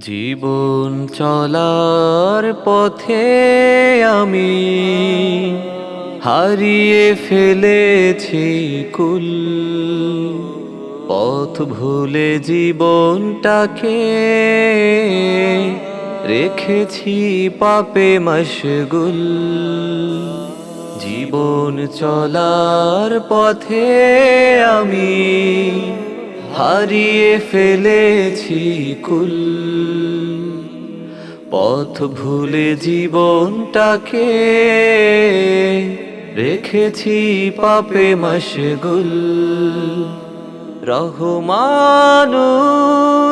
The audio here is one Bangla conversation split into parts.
জীবন চলার পথে আমি হারিয়ে ফেলেছি কুল। পথ ভুলে জীবনটাকে রেখেছি পাপে মশগুল। জীবন চলার পথে আমি হারিয়ে ফেলেছি কুল। পথ ভুলে জীবনটাকে রেখেছি পাপে মশগুল। রহমানু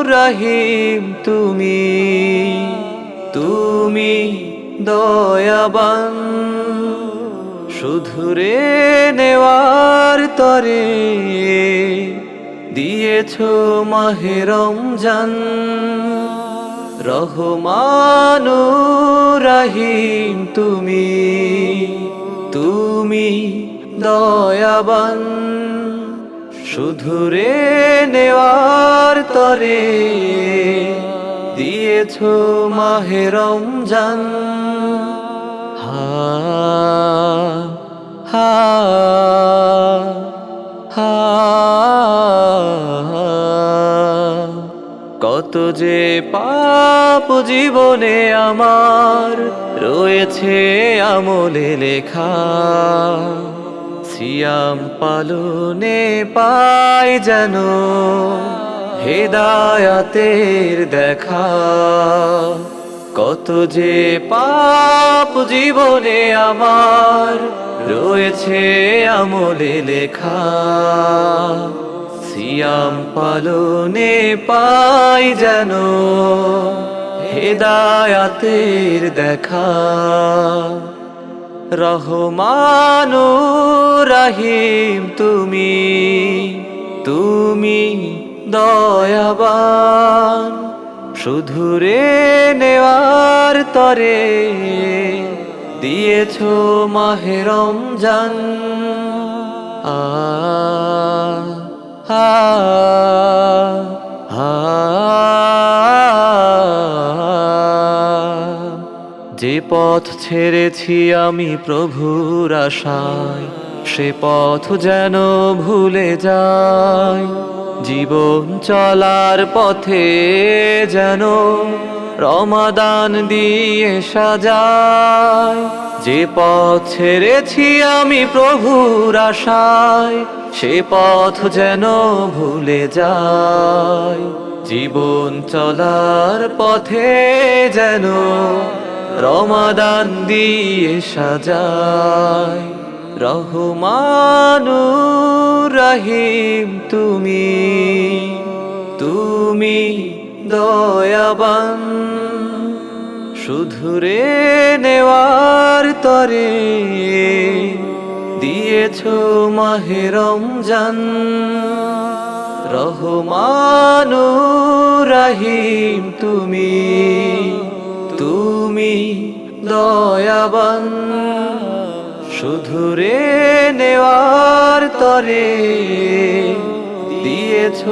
রহিম তুমি তুমি দয়াবান। শুধুরে নেওয়ার তরে দিয়েছ মাহে রমজান। রহমানু রহিম তুমি তুমি দয়াবান। শুধুরে নেওয়ার তরে দিয়েছ মাহে রমজান। হা হা হা কত যে পাপ জীবনে আমার রয়েছে আমলে লেখা। সিয়াম পালনে পাই যেন হেদায়াতের দেখা। কত যে পাপ জীবনে আমার রয়েছে আমলে লেখা। সিয়াম পালনে পাই যেন হেদায়াতের দেখা। রহমানু রাহিম, তুমি তুমি দয়াবান। শুধুরে নেওয়ার তরে দিয়েছ মাহেরম রমজান। আ যে পথ ছেড়েছি আমি প্রভুর আশায়, সে পথ যেন ভুলে যায়, জীবন চলার পথে যেন রমাদান দিয়ে সাজায় যে পথ ছেড়েছি আমি প্রভুর আশায়, সে পথ যেন ভুলে যায়। জীবন চলার পথে যেন রমাদান দিয়ে সাজায় রহমানু রহিম তুমি। দয়াবান। শুধুরে নেওয়ার তরে দিয়েছ মাহে রমজান। রহমানু রহিম তুমি তুমি দয়াবান। শুধুরে নেওয়ার তরে দিয়েছ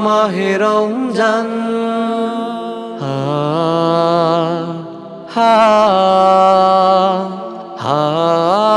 মাহে রমজান। হা হা হা।